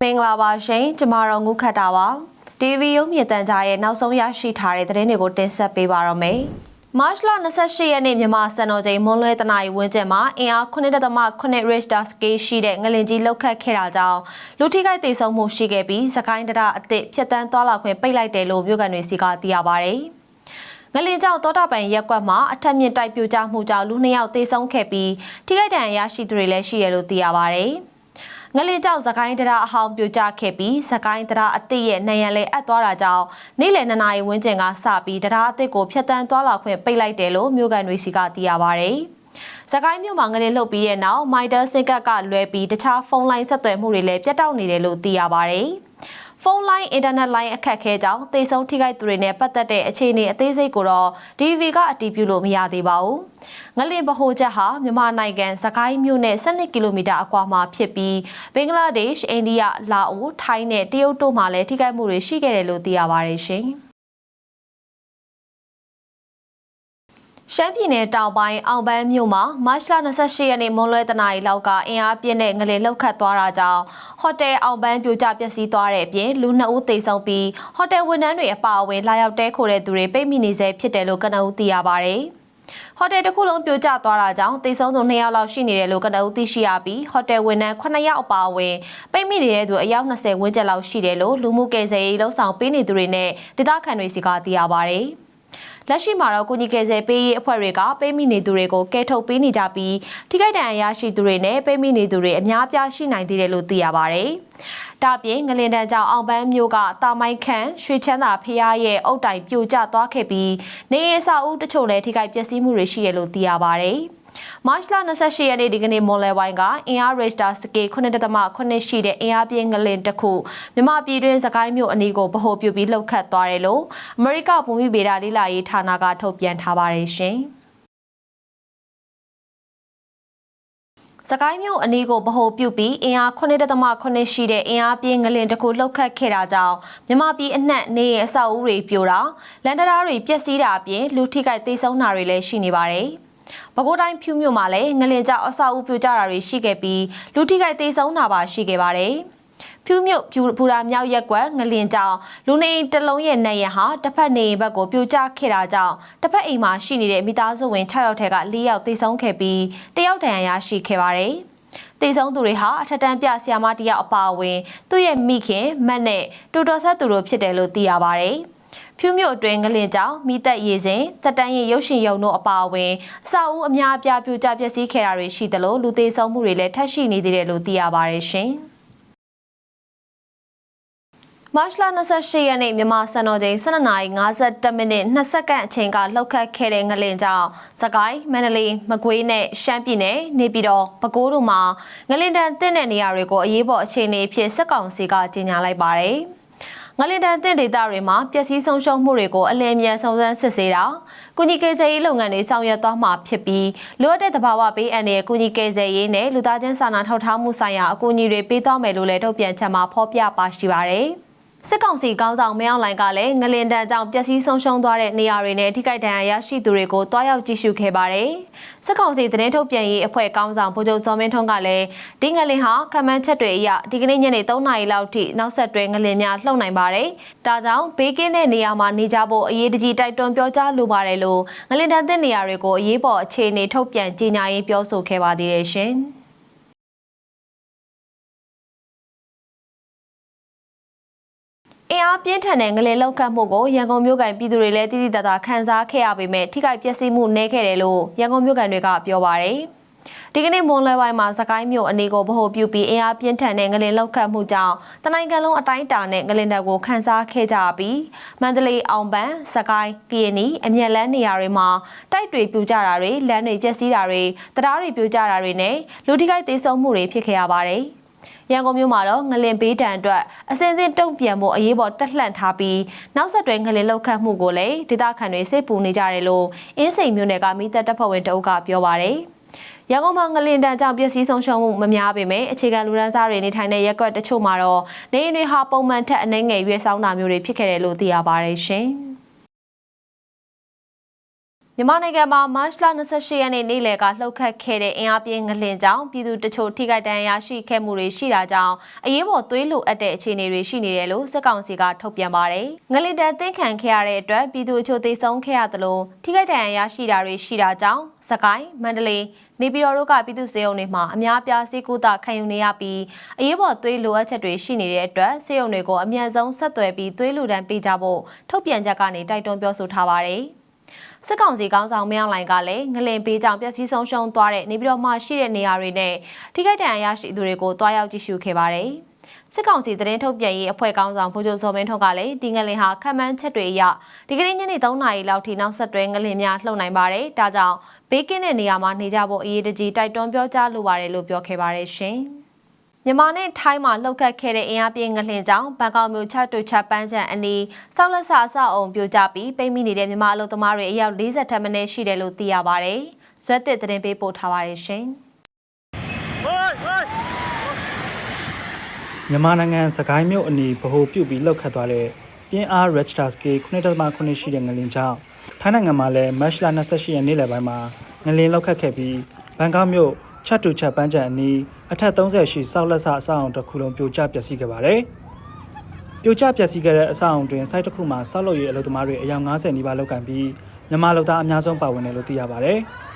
မင်္ဂလာပါရှင်ကျမတို့ငုခတ်တာပါ TV ရုံးမြင့်တန်ကြားရဲ့နောက်ဆုံးရရှိထားတဲ့သတင်းတွေကိုတင်ဆက်ပေးပါရမယ်မတ်လ28ရက်နေ့မြန်မာစံတော်ချိန်မွန်းလွဲတနာရီဝန်းကျင်မှာအင်အား9.8 Richter scale ရှိတဲ့ငလင်ကြီးလောက်ခတ်ခဲ့တာကြောင့်လူထိခိုက်ဒေဆုံးမှုရှိခဲ့ပြီးစကိုင်းတရအသစ်ဖြတ်တန်းသွားလာခွင့်ပိတ်လိုက်တယ်လို့မြို့ကန်တွေစီကသိရပါဗျ။ ငလင်ကြောင့်တောတာပန်ရက်ကွက်မှာအထက်မြင့်တိုက်ပြိုကျမှုကြောင့်လူနှစ်ယောက်သေဆုံးခဲ့ပြီးထိခိုက်ဒဏ်ရာရရှိသူတွေလည်းရှိရလို့သိရပါဗျ။ငလင်ကြောင့်သခိုင်းတရအဟောင်းပြိုကျခဲ့ပြီးသခိုင်းတရအသစ်ရဲ့နေရန်လေအပ်သွားတာကြောင့်နေ့လယ်2နာရီဝန်းကျင်ကစပြီးတရားအသစ်ကိုဖျက်ဆီးသွားလာခွင့်ပိတ်လိုက်တယ်လို့မြို့ကန်တွေစီကသိရပါဗျ။စကိုင်းမြို့မှာငလင်လှုပ်ပြီးရဲ့နောက်မိုက်တာစင်ကတ်ကလွဲပြီးတခြားဖုန်းလိုင်းဆက်သွယ်မှုတွေလည်းပြတ်တောက်နေတယ်လို့သိရပါဗျ။ ဖုန်းလိုင်းအင်တာနက်လိုင်းအခက်အခဲကြောင့်သေဆုံးထိခိုက်သူတွေနဲ့ပတ်သက်တဲ့အခြေအနေအသေးစိတ်ကိုတော့ DV ကအတည်ပြုလို့မရသေးပါဘူး။ငလင်ဗဟိုချက်ဟာမြန်မာနိုင်ငံစကိုင်းမြို့နဲ့12ကီလိုမီတာအကွာမှာဖြစ်ပြီးဘင်္ဂလားဒေ့ရှ်၊အိန္ဒိယ၊လာအို၊ထိုင်းနဲ့တရုတ်တို့မှလည်းထိခိုက်မှုတွေရှိခဲ့တယ်လို့သိရပါတယ်ရှင်။ ရှမ်းပြည်နယ်တောင်ပိုင်းအောင်ပန်းမြို့မှာမတ်လ28ရက်နေ့မွန်းလွဲတနာရီလောက်ကအင်အားပြင်းတဲ့ငလင်လှုပ်ခတ်သွားတာကြောင့်ဟိုတယ်အောင်ပန်းပြိုကျပျက်စီးသွားတဲ့အပြင်လူနှစ်ဦးသေဆုံးပြီးဟိုတယ်ဝန်ထမ်းတွေအပါအဝင်လာရောက်တဲခိုတဲ့သူတွေပိတ်မိနေဆဲဖြစ်တယ်လို့ကနအူးသိရပါဗျ။ဟိုတယ်တစ်ခုလုံးပြိုကျသွားတာကြောင့်သေဆုံးသူ2ယောက်လောက်ရှိနေတယ်လို့ကနအူးသိရှိရပြီးဟိုတယ်ဝန်ထမ်း9ယောက်အပါအဝင်ပိတ်မိနေတဲ့သူအယောက်20ဝန်းကျင်လောက်ရှိတယ်လို့လူမှုကယ်ဆယ်ရေးလှုပ်ဆောင်ပေးနေသူတွေနဲ့ဒေသခံတွေစီကသိရပါဗျ။ လက်ရှိမှာတော့ကုညီကယ်ဆယ်ပေးရေးအဖွဲ့တွေကပေးမိနေသူတွေကိုကဲထုတ်ပေးနေကြပြီးထိခိုက်ဒဏ်ရာရရှိသူတွေနဲ့ပေးမိနေသူတွေအများအပြားရှိနိုင်သေးတယ်လို့သိရပါဗျ။ဒါပြင်ငလင်တန်းကြောင့်အောင်ပန်းမျိုးကတာမိုက်ခန့်ရွှေချမ်းသာဖျားရဲ့အုတ်တိုင်ပြိုကျသွားခဲ့ပြီးနေရစာဦးတချို့လည်းထိခိုက်ပျက်စီးမှုတွေရှိတယ်လို့သိရပါဗျ။ မတ်လ28ရက်နေ့ဒီကနေ့မွန်လဲဝိုင်းကအင်အားရစ်တာစကေ9.8ရှိတဲ့အင်အားပြင်းငလင်တစ်ခုမြမပြည်တွင်းစကိုင်းမြို့အနီးကိုဗဟိုပြုပြီးလှုပ်ခတ်သွားတယ်လို့အမေရိကဘူမိဗေဒလေးလာရေးဌာနကထုတ်ပြန်ထားပါတယ်ရှင်။စကိုင်းမြို့အနီးကိုဗဟိုပြုပြီးအင်အား9.8ရှိတဲ့အင်အားပြင်းငလင်တစ်ခုလှုပ်ခတ်ခဲ့တာကြောင့်မြမပြည်အနှံ့နေရဲ့အဆောက်အဦတွေပြိုတာလန်တရာတွေပျက်စီးတာအပြင်လူထိခိုက်သေဆုံးတာတွေလည်းရှိနေပါတယ်။ ပဲခူးတိုင်းဖြူမြို့မှာလည်းငလင်ကြောင့်အဆောက်အဦပြိုကျတာတွေရှိခဲ့ပြီးလူထိခိုက်သေဆုံးတာပါရှိခဲ့ပါတယ်။ဖြူမြို့ဖြူဘူရာမြောက်ရက်ကွက်ငလင်ကြောင့်လူနေတလုံးရဲ့နေရဟာတစ်ဖက်နေဘက်ကိုပြိုကျခဲ့တာကြောင့်တစ်ဖက်အိမ်မှာရှိနေတဲ့မိသားစုဝင်6ယောက်ထဲက4ယောက်သေဆုံးခဲ့ပြီးတယောက်ဒဏ်ရာရရှိခဲ့ပါတယ်။တည်ဆုံးသူတွေဟာအထက်တန်းပြဆရာမတယောက်အပါအဝင်သူ့ရဲ့မိခင်မတ်နဲ့တူတော်ဆက်သူတို့ဖြစ်တယ်လို့သိရပါဗျ။ ဖြူမြို့အတွင်းငလင်ကြောင့်မိသက်ရည်စဉ်တက်တန်းရဲ့ရုပ်ရှင်ရုံတို့အပါအဝင်အဆောက်အဦအများအပြားပြိုကျပျက်စီးခဲ့တာတွေရှိသလိုလူသေးဆုံးမှုတွေလည်းထပ်ရှိနေသေးတယ်လို့သိရပါတယ်ရှင်။မတ်လ28ရက်နေ့မြန်မာစံတော်ချိန်12:52မိနစ်2စက္ကန့်အချိန်ကလှုပ်ခတ်ခဲ့တဲ့ငလင်ကြောင့်စကိုင်းမန္တလေးမကွေးနဲ့ရှမ်းပြည်နယ်နေပြည်တော်ပဲခူးတို့မှာငလင်တန်တင့်တဲ့နေရာတွေကိုအရေးပေါ်အခြေအနေအဖြစ်စစ်ကောင်စီကကြေညာလိုက်ပါတယ်။ ငလင်တန်တင်ဒေသတွေမှာပျက်စီးဆုံးရှုံးမှုတွေကိုအလင်းမြန်စုံစမ်းစစ်ဆေးတာကုညီကယ်ဆယ်ရေးလုပ်ငန်းတွေဆောင်ရွက်သွားမှာဖြစ်ပြီးလိုအပ်တဲ့သဘာဝဘေးအန္တရာယ်ကုညီကယ်ဆယ်ရေးနဲ့လူသားချင်းစာနာထောက်ထားမှုဆိုင်ရာအကူအညီတွေပေးသွားမယ်လို့လည်းထုတ်ပြန်ချက်မှာဖော်ပြပါရှိပါတယ်။ စစ်ကောင်စီကောင်းဆောင်မင်းအောင်လှိုင်ကလည်းငလင်တန်းကြောင့်ပျက်စီးဆုံးရှုံးသွားတဲ့နေရာတွေနဲ့ထိခိုက်ဒဏ်ရာရရှိသူတွေကိုတွားရောက်ကြည့်ရှုခဲ့ပါတယ်။စစ်ကောင်စီသတင်းထုတ်ပြန်ရေးအဖွဲ့ကောင်းဆောင်ဗိုလ်ချုပ်စောမင်းထွန်းကလည်းဒီငလင်ဟာကမ္ဘာချက်တွေအရဒီကနေ့ညနေ3နာရီလောက်ထိနောက်ဆက်တွဲငလင်များလှုပ်နိုင်ပါတယ်။ဒါကြောင့်ဘေးကင်းတဲ့နေရာမှာနေကြဖို့အရေးတကြီးတိုက်တွန်းပြောကြားလိုပါတယ်လို့ငလင်တန်းတဲ့နေရာတွေကိုအရေးပေါ်အခြေအနေထုတ်ပြန်ကြေညာရေးပြောဆိုခဲ့ပါသေးတယ်ရှင်။ အင်အားပြင်းထန်တဲ့ငလေလောက်ခတ်မှုကိုရန်ကုန်မြို့ကန်ပြည်သူတွေလည်းတည်တည်တသာခံစားခဲ့ရပေမဲ့ထိခိုက်ပျက်စီးမှုနည်းခဲ့တယ်လို့ရန်ကုန်မြို့ကန်တွေကပြောပါရယ်ဒီကနေ့မွန်လွယ်ပိုင်းမှာစကိုင်းမြို့အနေကိုဗဟိုပြုပြီးအင်အားပြင်းထန်တဲ့ငလင်လောက်ခတ်မှုကြောင့်တနိုင်ငံလုံးအတိုင်းအတာနဲ့ငလင်တပ်ကိုခန်းစားခဲ့ကြပြီးမန္တလေးအောင်ပန်းစကိုင်းကီယနီအမြက်လန်းနေရာတွေမှာတိုက်တွေပြူကြတာတွေလမ်းတွေပျက်စီးတာတွေတရားတွေပြူကြတာတွေနဲ့လူထိခိုက်သေးဆုံးမှုတွေဖြစ်ခဲ့ရပါတယ်။ ရန်ကုန်မြို့မှာတော့ငလင်ပေးတံအတွက်အစင်းစင်းတုံ့ပြန်ဖို့အရေးပေါ်တက်လှန့်ထားပြီးနောက်ဆက်တွဲငလင်လောက်ခတ်မှုကိုလည်းဒေသခံတွေစိတ်ပူနေကြတယ်လို့အင်းစိန်မြို့နယ်ကမိသက်တပ်ဖွဲ့ဝင်တအုပ်ကပြောပါတယ်ရန်ကုန်မှာငလင်တန်ကြောင့်ပျက်စီးဆုံးရှုံးမှုမများပေမဲ့အခြေခံလူရန်စားတွေနေထိုင်တဲ့ရပ်ကွက်တချို့မှာတော့နေအိမ်တွေဟာပုံမှန်ထက်အနှဲငယ်ရွေးဆောင်တာမျိုးတွေဖြစ်ခဲ့တယ်လို့သိရပါတယ်ရှင်။ မြန်မာနိုင်ငံမှာမတ်လ28ရက်နေ့နေ့လယ်ကလှုပ်ခတ်ခဲ့တဲ့အင်အားပြင်းငလင်ကြောင့်ပြည်သူတချို့ထိခိုက်ဒဏ်ရာရရှိခဲ့မှုတွေရှိတာကြောင့်အရေးပေါ်သွေးလိုအပ်တဲ့အခြေအနေတွေရှိနေတယ်လို့စစ်ကောင်စီကထုတ်ပြန်ပါတယ်။ငလင်တန်သင်ခံခဲ့ရတဲ့အတွက်ပြည်သူအချို့သေဆုံးခဲ့ရသလိုထိခိုက်ဒဏ်ရာရရှိတာတွေရှိတာကြောင့်စကိုင်းမန္တလေးနေပြည်တော်တို့ကပြည်သူ့စေယုံတွေမှာအများပြားစေကူတာခံယူနေရပြီးအရေးပေါ်သွေးလိုအပ်ချက်တွေရှိနေတဲ့အတွက်စေယုံတွေကိုအမြန်ဆုံးဆက်သွယ်ပြီးသွေးလူဒဏ်ပေးကြဖို့ထုတ်ပြန်ချက်ကနေတိုက်တွန်းပြောဆိုထားပါတယ်။ စစ်ကောင်စီကောင်းဆောင်မင်းအောင်လှိုင်ကလည်းငလင်ပေးကြောင်ပျက်စီးဆုံးရှုံးသွားတဲ့နေပြည်တော်မှာရှိတဲ့နေရာတွေနဲ့ထိခိုက်ဒဏ်ရာရရှိသူတွေကိုတွားရောက်ကြည့်ရှုခဲ့ပါတယ်။စစ်ကောင်စီသတင်းထုတ်ပြန်ရေးအဖွဲ့ကောင်းဆောင်ဗိုလ်ချုပ်စောမင်းထွန်းကလည်းဒီငလင်ဟာခံမှန်းချက်တွေအရဒီကနေ့ညနေ3နာရီလောက်ထိနောက်ဆက်တွဲငလင်များလှုပ်နိုင်ပါတယ်။ဒါကြောင့်ဘေးကင်းတဲ့နေရာမှာနေကြဖို့အရေးတကြီးတိုက်တွန်းပြောကြားလိုပါတယ်လို့ပြောခဲ့ပါတယ်ရှင်။ မြန်မာနဲ့ထိုင်းမှာလှုပ်ခတ်ခဲ့တဲ့အင်အားပြင်းငလျင်ကြောင့်ဘန်ကောက်မြို့ချတူချပန်းချံအနီးဆောက်လက်ဆအဆောက်အုံပြိုကျပြီးပိတ်မိနေတဲ့မြန်မာအလုပ်သမားတွေအယောက်40ထက်မနည်းရှိတယ်လို့သိရပါဗျ။ဇွက်တစ်သတင်းပေးပို့ထားပါတယ်ရှင်။မြန်မာနိုင်ငံစကိုင်းမြို့အနီးဗဟိုပြုတ်ပြီးလှုပ်ခတ်သွားတဲ့ပြင်းအား Richter scale 9.9ရှိတဲ့ငလင်ကြောင့်ထိုင်းနိုင်ငံမှာလည်းမတ်လ28ရက်နေ့လယ်ပိုင်းမှာငလင်လှုပ်ခတ်ခဲ့ပြီးဘန်ကောက်မြို့ ချက်တူချက်ပန်းချံအနီးအထက်30ရှိဆောက်လက်ဆအဆောက်အုံတစ်ခုလုံးပြိုကျပျက်စီးခဲ့ပါတယ်။ပြိုကျပျက်စီးခဲ့တဲ့အဆောက်အုံတွင်စိုက်တစ်ခုမှာဆောက်လုပ်ရေးအလုပ်သမားတွေအယောက်90နီးပါးလောက်ကန်ပြီးမြန်မာလူသားအများဆုံးပါဝင်တယ်လို့သိရပါတယ်။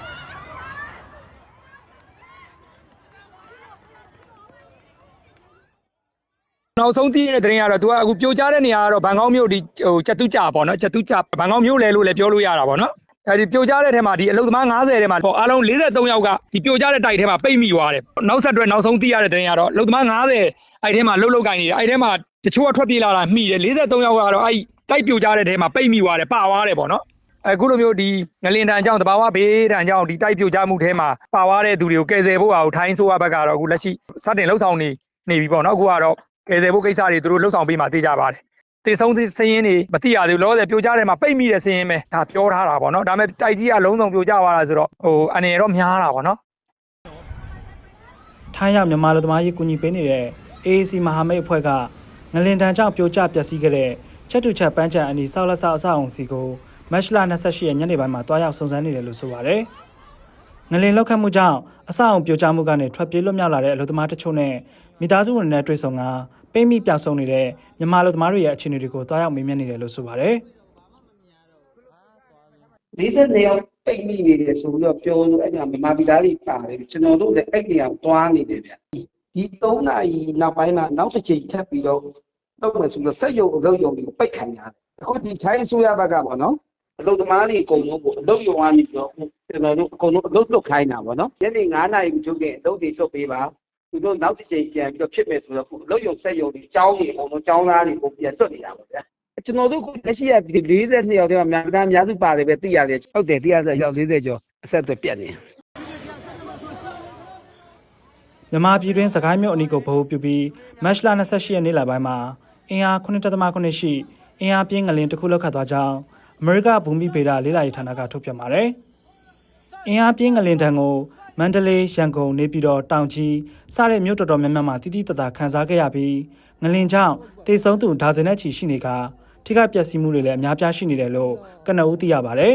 နောက်ဆုံးသိရတဲ့သတင်းကတော့ तू ကအခုပြိုကျတဲ့နေရာကတော့ဘန်ကောက်မြို့ဒီဟိုကျက်တူးကြပေါ့နော်ကျက်တူးကြဘန်ကောက်မြို့လေလို့လည်းပြောလို့ရတာပေါ့နော် အဲဒီပြိုကျတဲ့ထဲမှာဒီအလုသမား90ထဲမှာဟိုအားလုံး43ယောက်ကဒီပြိုကျတဲ့တိုက်ထဲမှာပိတ်မိသွားတယ်နောက်ဆက်တွဲနောက်ဆုံးသိရတဲ့သတင်းကတော့အလုသမား90အဲ့ထဲမှာလှုပ်လှုပ်ကိုင်းနေတယ်အဲ့ထဲမှာတချို့ကထွက်ပြေးလာတာမှီတယ်43ယောက်ကတော့အဲ့တိုက်ပြိုကျတဲ့ထဲမှာပိတ်မိသွားတယ်ပါသွားတယ်ပေါ့နော်အခုလိုမျိုးဒီငလင်တန်ကြောင့်တဘာဝဘေးတန်ကြောင့်ဒီတိုက်ပြိုကျမှုထဲမှာပါသွားတဲ့သူတွေကိုကယ်ဆယ်ဖို့အောင်ထိုင်းဆိုးရဘက်ကတော့အခုလက်ရှိစတင်လှုပ်ဆောင်နေနေပြီပေါ့နော်အခုကတော့ကယ်ဆယ်ဖို့ကိစ္စတွေသူတို့လှုပ်ဆောင်ပေးမှသိကြပါတယ်။ တေဆုံးသစင်းရင်းတွေမသိရသေးဘူးလောလောဆယ်ပြိုကျတယ်မှာပိတ်မိတဲ့စင်းရင်းပဲဒါပြောထားတာပေါ့နော်။ဒါပေမဲ့တိုက်ကြီးကလုံးစုံပြိုကျသွားတာဆိုတော့ဟိုအနေရတော့များတာပေါ့နော်။ထိုင်းရောက်မြန်မာလူသမားရေးကူညီပေးနေတဲ့ AAC မဟာမိတ်အဖွဲ့ကငလင်တန်ကြောင့်ပြိုကျပျက်စီးခဲ့တဲ့ချက်တူချက်ပန်းချံအနီဆောက်လက်ဆောက်အဆောက်အုံစီကိုမတ်လ28ရက်ညနေပိုင်းမှာတွားရောက်စုံစမ်းနေတယ်လို့ဆိုပါတယ်။ ငလင်လောက်ခတ်မှုကြောင့်အဆောက်အုံပြိုကျမှုကနေထွက်ပြေးလွတ်မြောက်လာတဲ့အလုပ်သမားတချို့နဲ့မိသားစုဝင်တွေနဲ့တွေ့ဆုံကပိတ်မိပျောက်ဆုံးနေတဲ့မြန်မာလူသမားတွေရဲ့အခြေအနေတွေကိုတွားရောက်မေးမြန်းနေတယ်လို့ဆိုပါတယ်။42ယောက်ပိတ်မိနေတယ်ဆိုပြီးတော့ပြောလို့အဲ့ဒီမှာမြန်မာပြည်သားတွေပါတယ်ကျွန်တော်တို့လည်းအဲ့ဒီအောင်တွားနေတယ်ဗျဒီ3နာရီနောက်ပိုင်းမှာနောက်တစ်ချိန်ထပ်ပြီးတော့တော့မယ်ဆိုတော့စက်ရုံအလုပ်ရုံတွေကိုပိတ်ခံရတယ်အခုဒီထိုင်းအစိုးရဘက်ကပေါ့နော် အလုပ်သမားတွေအကုန်လုံးကိုအလုပ်ရုံကနေပြီးတော့ကျွန်တော်တို့အကုန်လုံးအလုပ်လုပ်ခိုင်းတာပေါ့နော်ညနေ9နာရီချုပ်တဲ့အလုပ်တွေလုပ်ပေးပါသူတို့နောက်တစ်ချိန်ပြန်ပြီးတော့ဖြစ်မယ်ဆိုတော့အခုအလုပ်ရုံစက်ရုံတွေအကြောင်းတွေအကုန်လုံးအကြောင်းသားတွေကိုပြန်ဆွတ်နေတာပေါ့ဗျာကျွန်တော်တို့ကလက်ရှိကဒီ42ယောက်တည်းမှာမြန်မာသားအများစုပါတယ်ပဲသိရတယ်ဟုတ်တယ်သိရဆိုရောက်40ကျော်အဆက်အသွယ်ပြတ်နေမြန်မာပြည်တွင်းစကိုင်းမြို့အနီးကိုဗဟိုပြုပြီးမတ်လ28ရက်နေ့လပိုင်းမှာအင်အား9.9ရှိအင်အားပြင်းငလင်တစ်ခုလောက်ခတ်သွားကြောင်း အမေရိကဘူမိဗေဒလေးလာရေးဌာနကထုတ်ပြန်ပါတယ်။အင်အားပြင်းငလင်တံကိုမန္တလေးရန်ကုန်နေပြည်တော်တောင်ကြီးစတဲ့မြို့တော်တော်များများမှာတိတိတသာခန်းစားခဲ့ရပြီးငလင်ကြောင့်တေဆုံးသူဒါဇင်နဲ့ချီရှိနေကထိခိုက်ပျက်စီးမှုတွေလည်းအများပြားရှိနေတယ်လို့ကနဦးသိရပါတယ်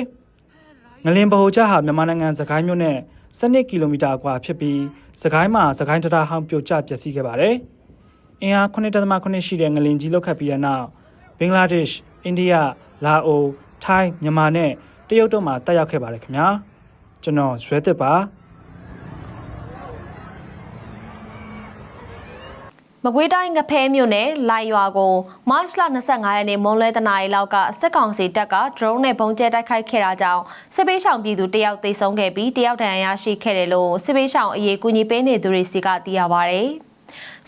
။ငလင်ဗဟိုချက်ဟာမြန်မာနိုင်ငံစကိုင်းမြို့နဲ့12ကီလိုမီတာအကွာဖြစ်ပြီးစကိုင်းမှာစကိုင်းတရဟောင်းပြိုကျပျက်စီးခဲ့ပါတယ်။အင်အား9.9ရှိတဲ့ငလင်ကြီးလောက်ခတ်ပြီးတဲ့နောက်ဘင်္ဂလားဒေ့ရှ်၊အိန္ဒိယ၊လာအို၊ ထိုင်း၊မြန်မာနဲ့တရုတ်တို့မှတက်ရောက်ခဲ့ပါတယ်ခင်ဗျာ။ကျွန်တော်ရွှဲသစ်ပါမကွေးတိုင်းငဖဲမြို့နယ်လိုင်ရွာကိုမတ်လ25ရက်နေ့မွန်းလွဲတနာရီလောက်ကစစ်ကောင်စီတပ်က drone နဲ့ပုံကျဲတိုက်ခိုက်ခဲ့တာကြောင့်စစ်ပေးဆောင်ပြည်သူတယောက်သေဆုံးခဲ့ပြီးတယောက်ဒဏ်ရာရရှိခဲ့တယ်လို့စစ်ပေးဆောင်အရေးကူညီပေးနေသူတွေစီကသိရပါဗျ။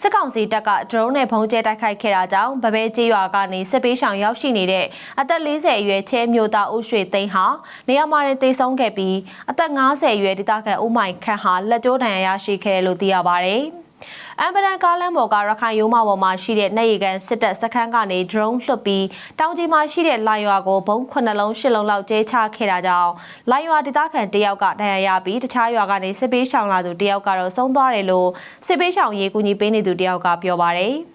စစ်ကောင်စီတပ်က drone နဲ့ပုံကျဲတိုက်ခိုက်ခဲ့တာကြောင့်ဗပဲကျေးရွာကနေစစ်ပေးဆောင်ရောက်ရှိနေတဲ့အသက်40အရွယ်ချဲမျိုးသားဦးရွှေသိန်းဟာနေရာမှာတင်သေဆုံးခဲ့ပြီးအသက်50အရွယ်ဒေသခံဦးမိုင်ခန့်ဟာလက်ကျိုးဒဏ်ရာရရှိခဲ့တယ်လို့သိရပါဗျ။ အမ်ဘလန်ကားလမ်းပေါ်ကရခိုင်ရိုးမပေါ်မှာရှိတဲ့နေရီကန်စစ်တပ်စခန်းကနေ drone လွှတ်ပြီးတောင်ကြီးမှာရှိတဲ့လိုင်ရွာကိုဘုံ9လုံး10လုံးလောက်ကျဲချခဲ့တာကြောင့်လိုင်ရွာဒေသခံတယောက်ကဒဏ်ရာရပြီးတခြားရွာကနေစစ်ပေးရှောင်လာသူတယောက်ကတော့ဆုံးသွားတယ်လို့စစ်ပေးရှောင်ရေးကူညီပေးနေသူတယောက်ကပြောပါတယ်။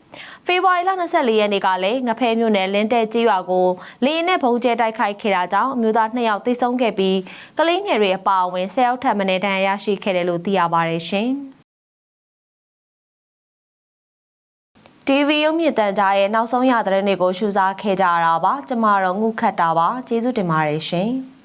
ဖေဖော်ဝါရီလ24ရက်နေ့ကလည်းငဖဲမြို့နယ်လင်းတဲကြီးရွာကိုလေရင်နဲ့ဘုံကျဲတိုက်ခိုက်ခဲ့တာကြောင့်အမျိုးသား2ယောက်သေဆုံးခဲ့ပြီးကလေးငယ်တွေအပါအဝင်10ယောက်ထပ်မံဒဏ်ရာရရှိခဲ့တယ်လို့သိရပါတယ်ရှင်။ TV ရုပ်မြင့်တန်ကြားရဲ့နောက်ဆုံးရသတင်းတွေကိုရှုစားခဲ့ကြရတာပါ ကျမတော့ငုခတ်တာပါကျေးဇူးတင်ပါတယ်ရှင်။